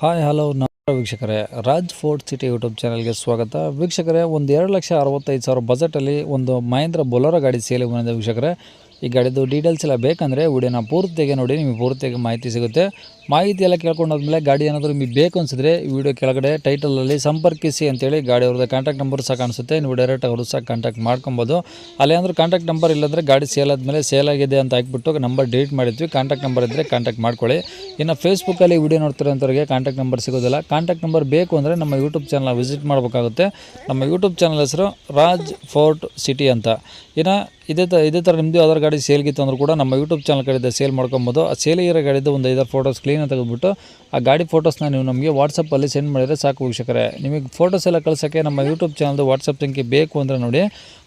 Hi, hello ನಮಸ್ಕಾರ ವೀಕ್ಷಕರೇ. Raj fort city YouTube ಚಾನಲ್ಗೆ ಸ್ವಾಗತ. ವೀಕ್ಷಕರೇ, ಒಂದು ಎರಡು ಲಕ್ಷ ಅರವತ್ತೈದು ಸಾವಿರ ಬಜೆಟಲ್ಲಿ ಒಂದು ಮಹೇಂದ್ರ ಬೊಲೋರ ಗಾಡಿ ಸೇಲಿಗೆ ಬಂದಿದೆ ವೀಕ್ಷಕರೇ. ಈ ಗಾಡಿದು ಡೀಟೇಲ್ಸ್ ಎಲ್ಲ ಬೇಕಂದರೆ ವಿಡಿಯೋನ ಪೂರ್ತಿಯಾಗಿ ನೋಡಿ, ನಿಮಗೆ ಪೂರ್ತಿಯಾಗಿ ಮಾಹಿತಿ ಸಿಗುತ್ತೆ. ಮಾಹಿತಿ ಎಲ್ಲ ಕೇಳ್ಕೊಂಡಾದ್ಮೇಲೆ ಗಾಡಿ ಏನಾದರೂ ನಿಮಗೆ ಬೇಕು ಅನಿಸಿದ್ರೆ ಈ ವಿಡಿಯೋ ಕೆಳಗಡೆ ಟೈಟಲಲ್ಲಿ ಸಂಪರ್ಕಿಸಿ ಅಂತೇಳಿ ಗಾಡಿ ಅವ್ರದ್ದು ಕಾಂಟ್ಯಾಕ್ಟ್ ನಂಬರ್ ಸಹ ಕಾಣಿಸುತ್ತೆ. ನೀವು ಡೈರೆಕ್ಟ್ ಅವರು ಸಹ ಕಾಂಟ್ಯಾಕ್ಟ್ ಮಾಡ್ಕೊಬೋದು. ಅಲ್ಲಿ ಅಂದ್ರೆ ಕಾಂಟ್ಯಾಕ್ಟ್ ನಂಬರ್ ಇಲ್ಲಾಂದರೆ ಗಾಡಿ ಸೇಲ್ ಆದಮೇಲೆ ಸೇಲ್ ಆಗಿದೆ ಅಂತ ಹಾಕ್ಬಿಟ್ಟು ನಂಬರ್ ಡಿಲೀಟ್ ಮಾಡಿದ್ವಿ ಕಾಂಟ್ಯಾಕ್ಟ್ ನಂಬರ್ ಇದ್ದರೆ ಕಾಂಟ್ಯಾಕ್ಟ್ ಮಾಡ್ಕೊಳ್ಳಿ. ಇನ್ನು ಫೇಸ್ಬುಕ್ಕಲ್ಲಿ ವಿಡಿಯೋ ನೋಡ್ತಿರೋಂಥವ್ರಿಗೆ ಕಾಂಟ್ಯಾಕ್ಟ್ ನಂಬರ್ ಸಿಗೋದಿಲ್ಲ. ಕಾಂಟ್ಯಾಕ್ಟ್ ನಂಬರ್ ಬೇಕು ಅಂದರೆ ನಮ್ಮ ಯೂಟ್ಯೂಬ್ ಚಾನಲ್ ವಿಸಿಟ್ ಮಾಡಬೇಕಾಗುತ್ತೆ. ನಮ್ಮ ಯೂಟ್ಯೂಬ್ ಚಾನಲ್ ಹೆಸರು ರಾಜ್ ಫೋರ್ಟ್ ಸಿಟಿ ಅಂತ. ಇನ್ನು ಇದೇ ತ ಇದೇ ಥರ ನಿಮ್ಮದು ಯಾವ್ದಾರು ಗಾಡಿ ಸೇಲ್ಗಿತ್ತು ಅಂದರೂ ಕೂಡ ನಮ್ಮ ಯೂಟ್ಯೂಬ್ ಚಾನಲ್ ಕಡೆಯಿಂದ ಸೇಲ್ ಮಾಡ್ಕೊಬೋದು. ಆ ಸೇಲ್ ಇರೋ ಗಾಡಿದ್ದು ಒಂದು ಐದಾರು ಫೋಟೋಸ್ ಕ್ಲೀನಾಗಿ ತೆಗೆದುಬಿಟ್ಟು ಆ ಗಾಡಿ ಫೋಟೋಸ್ನ ನೀವು ನಮಗೆ ವಾಟ್ಸಪ್ಪಲ್ಲಿ ಸೆಂಡ್ ಮಾಡಿದರೆ ಸಾಕು ವೀಕ್ಷಕರೇ. ನಿಮಗೆ ಫೋಟೋಸ್ ಎಲ್ಲ ಕಳ್ಸೋಕ್ಕೆ ನಮ್ಮ ಯೂಟ್ಯೂಬ್ ಚಾನಲ್ದು ವಾಟ್ಸಪ್ ಸಂಖ್ಯೆ ಬೇಕು ಅಂದರೆ ನೋಡಿ.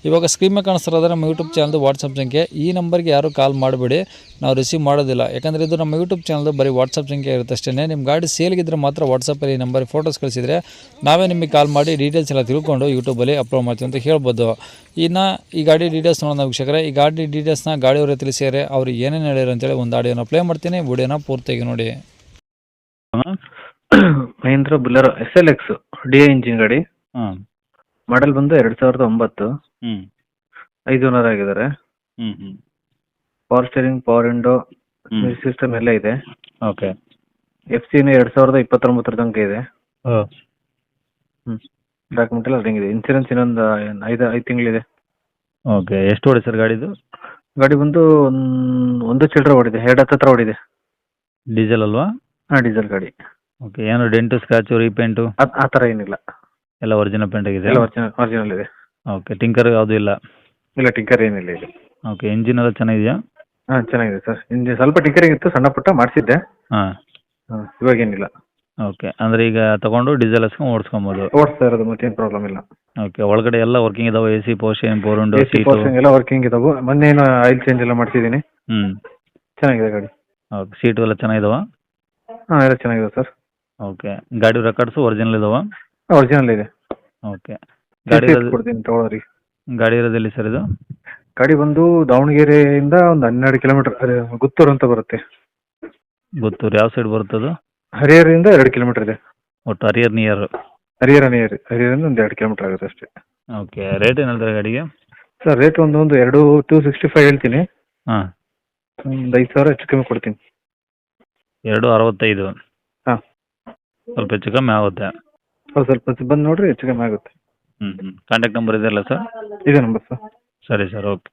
ಇವಾಗ ಸ್ಕ್ರೀನ್ ಮೇಲೆ ಕಾಣಿಸ್ತಿರೋದ್ರೆ ನಮ್ಮ ಯೂಟ್ಯೂಬ್ ಚಾನಲ್ದು ವಾಟ್ಸಪ್ ಸಂಖ್ಯೆ. ಈ ನಂಬರ್ಗೆ ಯಾರೂ ಕಾಲ್ ಮಾಡಬೇಡಿ. ನಾವು ರಿಸೀವ್ ಮಾಡೋದಿಲ್ಲ. ಯಾಕಂದರೆ ಇದು ನಮ್ಮ ಯೂಟ್ಯೂಬ್ ಚಾನಲ್ದು ಬರೀ ವಾಟ್ಸಪ್ ಸಂಖ್ಯೆ ಇರುತ್ತೆ ಅಷ್ಟೇ. ನಿಮ್ಮ ಗಾಡಿ ಸೇಲ್ಗಿದ್ರೆ ಮಾತ್ರ ವಾಟ್ಸಪ್ಪಲ್ಲಿ ಈ ನಂಬರ್ ಫೋಟೋಸ್ ಕಳಿಸಿದರೆ ನಾವೇ ನಿಮಗೆ ಕಾಲ್ ಮಾಡಿ ಡೀಟೇಲ್ಸ್ ಎಲ್ಲ ತಿಳ್ಕೊಂಡು ಯೂಟ್ಯೂಬಲ್ಲಿ ಅಪ್ಲೋಡ್ ಮಾಡ್ತೀವಿ ಅಂತ ಹೇಳ್ಬೋದು. ಇನ್ನು ಈ ಗಾಡಿ ಡೀಟೇಲ್ಸ್ ನೋಡೋಣ ವೀಕ್ಷಕರೇ. ಈ ಗಾಡಿ ಡೀಟೇಲ್ಸ್ನ ಗಾಡಿಯವರೇ ತಿಳಿಸಿದರೆ ಅವ್ರು ಏನೇನು ಹೇಳ್ಯಾರ ಅಂತೇಳಿ ಒಂದು ಆಡಿಯೋನ ಪ್ಲೇ ಮಾಡ್ತೀನಿ. ವಿಡಿಯೋನ ಪೂರ್ತಿಯಾಗಿ ನೋಡಿ. Mahindra Bolero S L X D engine ಗಾಡಿ. ಹಾಂ. ಮಾಡೆಲ್ ಬಂದು ಎರಡು ಸಾವಿರದ ಒಂಬತ್ತು. ಹ್ಞೂ ಐದು ಓನರ್ ಆಗಿದ್ದಾರೆ. ಹ್ಞೂ ಹ್ಞೂ power steering power window system ಎಲ್ಲ ಇದೆ. ಓಕೆ. ಎಫ್ ಸಿನ ಎರಡ್ ಸಾವಿರದ ಇಪ್ಪತ್ತೊಂಬತ್ತರ ತನಕ ಇದೆ. ಡಾಕ್ಯುಮೆಂಟ್ ಎಲ್ಲ ರನ್ನಿಂಗ್ ಇದೆ ಇನ್ಸೂರೆನ್ಸ್ ಇನ್ನೊಂದು ಐದು ಐದು ತಿಂಗಳಿದೆ. ಓಕೆ. ಎಷ್ಟು ಹೊಡೆ ಸರ್ ಗಾಡಿದು? ಗಾಡಿ ಬಂದು ಒಂದ್- ಒಂದು ಚಿಲ್ಲರೆ ಓಡಿದೆ. ಎರಡು ಹತ್ತತ್ರ ಓಡಿದೆ. ಡೀಸೆಲ್ ಅಲ್ವಾ? ಹಾಂ ಡೀಸೆಲ್ ಗಾಡಿ. ಓಕೆ. ಏನು ಡೆಂಟು ಸ್ಕ್ರಾಚು ರೀಪೇಂಟು ಆ- ಆ ಥರ ಏನಿಲ್ಲ. ಎಲ್ಲ ಒರಿಜಿನಲ್ ಪೇಂಟ್ ಆಗಿದೆ? ಎಲ್ಲ ಒರಿಜಿನಲ್ ಒರಿಜಿನಲ್ ಇದೆ. ಓಕೆ. ಟಿಂಕರ್ ಯಾವುದೂ ಇಲ್ಲ? ಇಲ್ಲ ಟಿಂಕರ್ ಏನಿಲ್ಲ ಇದೆ ಓಕೆ. ಇಂಜಿನ್ ಎಲ್ಲ ಚೆನ್ನಾಗಿದೆಯಾ? ಹಾಂ ಚೆನ್ನಾಗಿದೆ ಸರ್. ಹಿಂದೆ ಸ್ವಲ್ಪ ಟಿಂಕರಿಂಗ್ ಇತ್ತು ಸಣ್ಣ ಪುಟ್ಟ ಮಾಡಿಸಿದ್ದೆ. ಹಾಂ. ಹಾಂ ಇವಾಗೇನಿಲ್ಲ. ಓಕೆ ಅಂದ್ರೆ ಈಗ ತಗೊಂಡು ಡೀಸೆಲ್ ಹಸ್ಕೊಂಡು ಓಡಿಸ್ಕೊಬೋದು. ಓಡಿಸ್ತಾ ಇರೋದು ಮತ್ತೇನು ಪ್ರಾಬ್ಲಮ್ ಇಲ್ಲ. ಓಕೆ ಒಳಗಡೆ ಎಲ್ಲ ವರ್ಕಿಂಗ್ ಇದಾವೆ A C portion four window AC seat portion ಎಲ್ಲ ವರ್ಕಿಂಗ್ ಇದಾವೆ. ಮೊನ್ನೆ ಏನು ಆಯಿಲ್ ಚೇಂಜ್ ಎಲ್ಲ ಮಾಡಿಸಿದ್ದೀನಿ. ಹ್ಞೂ ಚೆನ್ನಾಗಿದೆ ಗಾಡಿ. ಓಕೆ ಸೀಟು ಎಲ್ಲ ಚೆನ್ನಾಗಿದಾವ? ಹಾಂ ಎಲ್ಲ ಚೆನ್ನಾಗಿದೆ ಸರ್. ಓಕೆ ಗಾಡಿ ರೆಕಾರ್ಡ್ಸು ಒರಿಜಿನಲ್ ಇದಾವ? ಒರಿಜಿನಲ್ ಇದೆ. ಓಕೆ ಗಾಡಿ CC ಇರೋದು ಕೊಡ್ತೀನಿ ಗಾಡಿ ಇರೋದೆಲ್ಲಿ ಸರ್ ಇದು? ಗಾಡಿ ಬಂದು ದಾವಣಗೆರೆಯಿಂದ ಒಂದು ಹನ್ನೆರಡು ಕಿಲೋಮೀಟರ್ ಗುತ್ತೂರು ಅಂತ ಬರುತ್ತೆ. ಗುತ್ತೂರು ಯಾವ ಸೈಡ್ ಬರುತ್ತದು ಹರಿಹರದಿಂದ ಎರಡು ಕಿಲೋಮೀಟರ್ ಇದೆ. ಒಟ್ಟು ಹರಿಹರ್ ನಿಯರ್ ಹರಿಹರ ನಿಯರ್ ಹರಿಹರಿಂದ ಒಂದು ಎರಡು ಕಿಲೋಮೀಟರ್ ಆಗುತ್ತೆ ಅಷ್ಟೇ. ಓಕೆ ರೇಟ್ ಏನು ಹೇಳ್ತಾರೆ ಗಾಡಿಗೆ? ಸರ್ ರೇಟ್ ಒಂದು ಒಂದು ಎರಡು ಟೂ ಸಿಕ್ಸ್ಟಿ ಫೈವ್ ಹೇಳ್ತೀನಿ. ಹಾಂ. ಒಂದು ಐದು ಸಾವಿರ ಹೆಚ್ಚು ಕಮ್ಮಿ ಕೊಡ್ತೀನಿ. ಎರಡು ಅರವತ್ತೈದು. ಹಾಂ. ಸ್ವಲ್ಪ ಹೆಚ್ಚು ಕಮ್ಮಿ ಆಗುತ್ತೆ. ಹೌದು ಸ್ವಲ್ಪ ಬಂದು ನೋಡಿರಿ ಹೆಚ್ಚು ಕಮ್ಮಿ ಆಗುತ್ತೆ. ಹ್ಞೂ ಹ್ಞೂ ಕಾಂಟ್ಯಾಕ್ಟ್ ನಂಬರ್ ಇದೆಯಲ್ಲ ಸರ್? ಇದೆ ನಂಬರ್ ಸರ್. ಸರಿ ಸರ್ ಓಕೆ